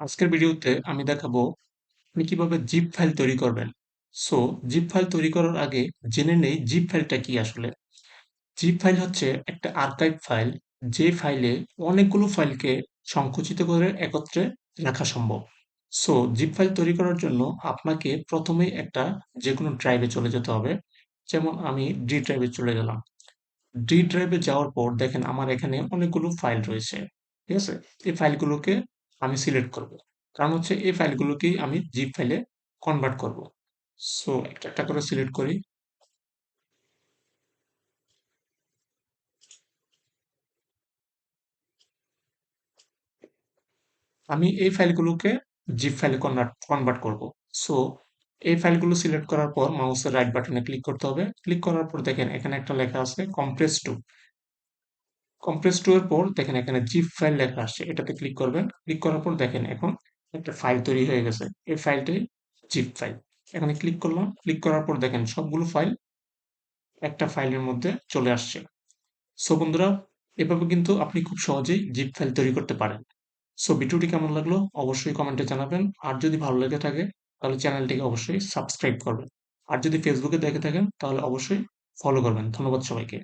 আজকের ভিডিওতে আমি দেখাবো আপনি কীভাবে জিপ ফাইল তৈরি করবেন। সো জিপ ফাইল তৈরি করার আগে জেনে নেই জিপ ফাইলটা কি আসলে। জিপ ফাইল হচ্ছে একটা আর্কাইভ ফাইল যে ফাইলে অনেকগুলো ফাইলকে সংকুচিত করে একত্রে রাখা সম্ভব। সো জিপ ফাইল তৈরি করার জন্য আপনাকে প্রথমেই একটা যে কোনো ড্রাইভে চলে যেতে হবে। যেমন আমি ডি ড্রাইভে চলে গেলাম। ডি ড্রাইভে যাওয়ার পর দেখেন আমার এখানে অনেকগুলো ফাইল রয়েছে। ঠিক আছে? এই ফাইলগুলোকে আমি সিলেক্ট করব। কারণ হচ্ছে এই ফাইলগুলোকেই আমি জিপ ফাইলে কনভার্ট করব। সো একটা একটা করে সিলেক্ট করি। আমি এই ফাইলগুলোকে জিপ ফাইলে কনভার্ট কনভার্ট করব। সো এই ফাইলগুলো সিলেক্ট করার পর মাউসের রাইট বাটনে ক্লিক করতে হবে। ক্লিক করার পর দেখেন, এখানে একটা লেখা আছে কম্প্রেস টু কম্প্রেস টু এর পর দেখেন এখানে জিপ ফাইল লেখা আসছে। এটাতে ক্লিক করবেন। ক্লিক করার পর দেখেন এখন একটা ফাইল তৈরি হয়ে গেছে। এই ফাইলটি জিপ ফাইল এখানে ক্লিক করলাম। ক্লিক করার পর দেখেন সবগুলো ফাইল একটা ফাইলের মধ্যে চলে আসছে। সো বন্ধুরা, এভাবে কিন্তু আপনি খুব সহজেই জিপ ফাইল তৈরি করতে পারেন। সো ভিডিওটি কেমন লাগল অবশ্যই কমেন্টে জানাবেন। আর যদি ভালো লেগে থাকে, তাহলে চ্যানেলটিকে অবশ্যই সাবস্ক্রাইব করবেন। আর যদি ফেসবুকে দেখে থাকেন, তাহলে অবশ্যই ফলো করবেন। ধন্যবাদ সবাইকে।